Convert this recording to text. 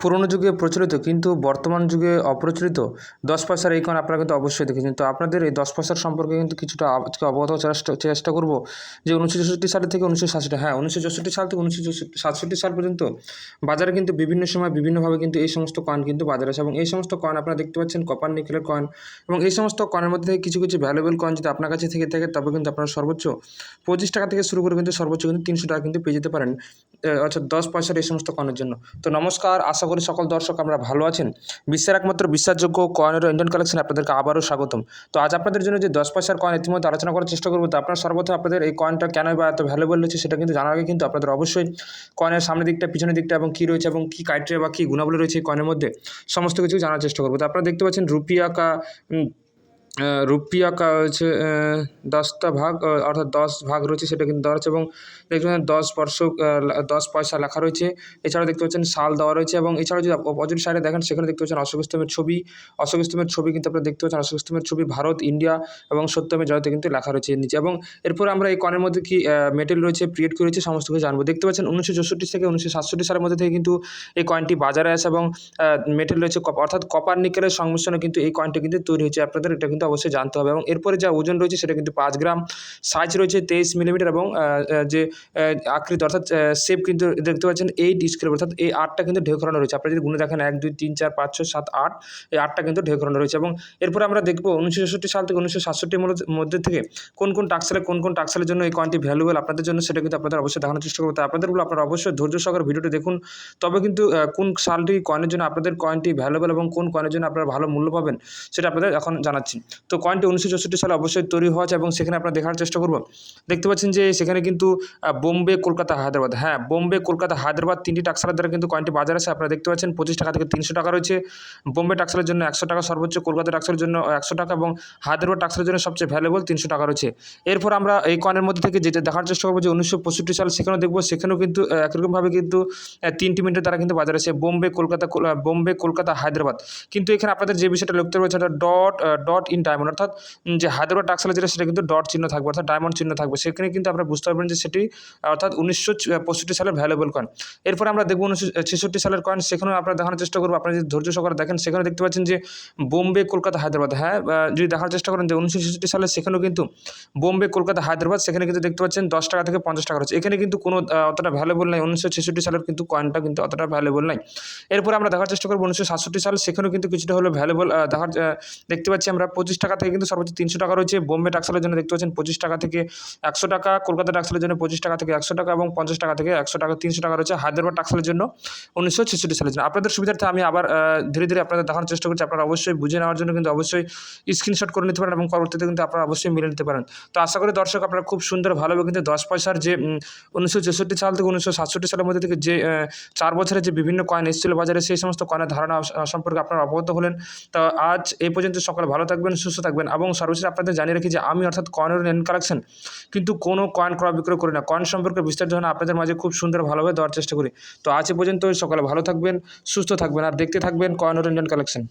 পুরোনো যুগে প্রচলিত কিন্তু বর্তমান যুগে অপ্রচলিত দশ পয়সার এই কয়েন আপনারা কিন্তু অবশ্যই দেখেছেন। তো আপনাদের এই দশ পয়সার সম্পর্কে কিন্তু কিছুটা আজকে অবগত চেষ্টা চেষ্টা করব যে উনিশশো চৌষট্টি সাল থেকে উনিশশো সাতষট্টি হ্যাঁ উনিশশো চৌষট্টি সাল থেকে উনিশশো সাতষট্টি সাল পর্যন্ত বাজারে কিন্তু বিভিন্ন সময় বিভিন্নভাবে কিন্তু এই সমস্ত কয়েন কিন্তু বাজারে আসে এবং এই সমস্ত কয়েন আপনারা দেখতে পাচ্ছেন কপার নিকেলের কয়েন এবং এই সমস্ত কয়েনের মধ্যে থেকে কিছু কিছু ভ্যালুয়েবল কয়েন যদি আপনার কাছে থেকে থাকে, তবে কিন্তু আপনারা সর্বোচ্চ পঁচিশ টাকা থেকে শুরু করে কিন্তু সর্বোচ্চ কিন্তু তিনশো টাকা কিন্তু পেয়ে যেতে পারেন। অর্থাৎ দশ পয়সার এই সমস্ত কয়েনের জন্য। তো নমস্কার, আশা করি সকল দর্শক আমরা ভালো আছেন। বিশ্বের একমাত্র বিশ্বাসযোগ্য কয়েনের ইন্ডিয়ান কালেকশন আপনাদেরকে আবারও স্বাগতম। তো আজ আপনাদের জন্য যে দশ পয়সার কয়েন ইতিমধ্যে আলোচনা করার চেষ্টা করব, তো আপনার সর্বপ্রথম আপনাদের এই কয়েনটা কেন বা এত ভ্যালুয়েবল রয়েছে সেটা কিন্তু জানার আগে কিন্তু আপনাদের অবশ্যই কয়েনের সামনের দিকটা, পিছনের দিকটা এবং কী রয়েছে এবং কী ক্রাইটেরিয়া বা কী গুণাবলী রয়েছে এই কয়েনের মধ্যে সমস্ত কিছু জানার চেষ্টা করব। তো আপনারা দেখতে পাচ্ছেন রুপিয়া কা রুপিয়া কা হচ্ছে দশটা ভাগ অর্থাৎ দশ ভাগ রয়েছে সেটা কিন্তু দেওয়া রয়েছে এবং দেখতে পাচ্ছেন দশ আহ, দশ পয়সা লেখা রয়েছে। এছাড়াও দেখতে পাচ্ছেন সাল দেওয়া রয়েছে এবং এছাড়াও যদি অপোজিট সাইডে দেখেন সেখানে দেখতে পাচ্ছেন অশোক ছবি। অশোক ছবি কিন্তু আপনারা দেখতে পাচ্ছেন। অশোক ছবি ভারত ইন্ডিয়া এবং সত্যমের জয়তে কিন্তু লেখা রয়েছে নিচে এবং এরপর আমরা এই কনের মধ্যে কি মেটেল রয়েছে পিরিয়ড কি রয়েছে সমস্ত কিছু জানব। দেখতে পাচ্ছেন উনিশশো চৌষট্টি থেকে উনিশশো সাতষট্টি সালের মধ্যে থেকে কিন্তু এই কয়েনটি বাজারে আসে এবং মেটেল রয়েছে অর্থাৎ কপার নিকেলের সংমিশ্রণে কিন্তু এই কয়েনটি কিন্তু তৈরি হয়েছে। আপনাদের এটা কিন্তু অবশ্যই জানতে হবে এবং এরপরে যা ওজন রয়েছে সেটা কিন্তু পাঁচ গ্রাম সাইজ রয়েছে তেইশ মিলিমিটার এবং যে আকৃতি অর্থাৎ শেপ কিন্তু দেখতে পাচ্ছেন এইট স্কেল অর্থাৎ এই আটটা কিন্তু ঢেউ করানো রয়েছে। আপনারা যদি গুনে দেখেন, এক, দুই, তিন, চার, পাঁচ, ছয়, সাত, আট, এই আটটা কিন্তু ঢেউ করানো রয়েছে এবং এরপরে আমরা দেখব উনিশশো চৌষট্টি সাল থেকে উনিশশো সাতষট্টির মধ্যে থেকে কোন কোন টাক্সেলে কোন কোন টাক্সেলের জন্য এই কয়েনটি ভ্যালুয়েবল আপনাদের জন্য সেটা কিন্তু আপনাদের অবশ্যই দেখানোর চেষ্টা করব। তো আপনাদের বলব, আপনারা অবশ্যই ধৈর্য সহকারে ভিডিওটি দেখুন। তবে কিন্তু কোন সালটি কয়েনের জন্য আপনাদের কয়েনটি ভ্যালুয়েবল এবং কোন কয়েনের জন্য আপনারা ভালো মূল্য পাবেন সেটা আপনাদের এখন জানাচ্ছি। তো কয়েনটি উনিশশো চৌষট্টি সালে অবশ্যই তৈরি হওয়া এবং সেখানে আপনারা দেখার চেষ্টা করব। দেখতে পাচ্ছেন যে সেখানে কিন্তু বোম্বে, কলকাতা, হায়দ্রাবাদ। হ্যাঁ বোম্বে, কলকাতা, হায়দ্রাবাদ তিনটি টাক্সালের দ্বারা কিন্তু কয়েনটি বাজার আছে। আপনারা দেখতে পাচ্ছেন পঁচিশ টাকা থেকে তিনশো টাকা রয়েছে। বোম্বে টাক্সালের জন্য একশো টাকা, সর্বোচ্চ কলকাতা টাক্সালের জন্য একশো টাকা এবং হায়দ্রাবাদ টাক্সালের জন্য সবচেয়ে ভ্যালুয়েবল তিনশো টাকা রয়েছে। এরপর আমরা এই কয়েনের মধ্যে থেকে যেটা দেখার চেষ্টা করব যে উনিশশো পঁয়ষট্টি সাল সেখানেও দেখব, সেখানেও কিন্তু একরকমভাবে কিন্তু তিনটি মিনিটের দ্বারা কিন্তু বাজারে আছে। বোম্বে, কলকাতা বোম্বে, কলকাতা, হায়দ্রাবাদ। কিন্তু এখানে আপনাদের যে বিষয়টা লক্ষ্য রয়েছে ডট ডট ইন ডায়মন্ড অর্থাৎ যে হায়দ্রাবাদ টাক্সালে যেটা, সেটা কিন্তু ডট চিহ্ন থাকবে, অর্থাৎ ডায়মন্ড চিহ্ন থাকবে। সেখানে কিন্তু আপনারা বুঝতে পারবেন যে সেটি, অর্থাৎ উনিশশো পঁয়ষট্টি সালের ভ্যালুয়েবল কয়েন এরপর আমরা দেখব উনিশশো ছেষট্টি সালের কয়েন সেখানেও আপনারা দেখানোর চেষ্টা করব। আপনারা যদি ধৈর্য সহকারে দেখেন সেখানে দেখতে পাচ্ছেন যে বোম্বে, কলকাতা, হায়দ্রাবাদ। হ্যাঁ যদি দেখার চেষ্টা করেন যে উনিশশো ছেষট্টি সালে সেখানেও কিন্তু বোম্বে, কলকাতা, হায়দ্রাবাদ, সেখানে কিন্তু দেখতে পাচ্ছেন দশ টাকা থেকে পঞ্চাশ টাকা রয়েছে। এখানে কিন্তু কোনো অতটা ভ্যালুয়েবল নাই। উনিশশো ছেষট্টি সালের কিন্তু কয়েনটা কিন্তু অতটা ভ্যালুয়েবল নাই। এরপরে আমরা দেখার চেষ্টা করব উনিশশো সাতষট্টি সাল, সেখানেও কিন্তু কিছুটা হলো ভ্যালুয়েবল দেখার দেখতে পাচ্ছি আমরা পঁচিশ টাকা থেকে কিন্তু সর্বোচ্চ তিনশো টাকা রয়েছে। বোম্বে টাক্সালের জন্য দেখতে পাচ্ছেন পঁচিশ টাকা থেকে একশো টাকা, কলকাতা টাক্সালের জন্য পঁচিশ টাকা থেকে একশো টাকা এবং পঞ্চাশ টাকা থেকে একশো টাকা, তিনশো টাকা রয়েছে। হায়দ্রাবাদ টাক্সালের জন্য উনিশশো ছেষট্টি সালের জন্য। আপনাদের সুবিধার্থে আমি আবার ধীরে ধীরে আপনাদের দেখানোর চেষ্টা করছি। আপনারা অবশ্যই বুঝে নেওয়ার জন্য কিন্তু অবশ্যই স্ক্রিনশট করে নিতে পারেন এবং পরবর্তীতে কিন্তু আপনারা অবশ্যই মিলে নিতে পারেন। তো আশা করি দর্শক আপনারা খুব সুন্দর ভালোভাবে কিন্তু দশ পয়সার যে উনিশশো ছেষট্টি সাল থেকে উনিশশো সাতষট্টি সালের মধ্যে থেকে যে চার বছরের যে বিভিন্ন কয়েন এসেছিল বাজারে, সেই সমস্ত কয়েনের ধারণা সম্পর্কে আপনারা অবগত হলেন। তো আজ এই পর্যন্ত সকলে ভালো থাকবেন সুস্থ থাকবেন এবং সর্বশেষ আপনাদের জানিয়ে রাখি যে আমি অর্থাৎ কয়েনের নেন কালেকশন কিন্তু কোনো কয়েন ক্রয় বিক্রয় করি না। কয়েন সম্পর্কে বিস্তারিত ধারণা আপনাদের মাঝে খুব সুন্দর ভালোভাবে দেওয়ার চেষ্টা করি। তো আজ পর্যন্ত সকালে ভালো থাকবেন, সুস্থ থাকবেন, আর দেখতে থাকবেন কয়েনের ইন্ডিয়ান কালেকশন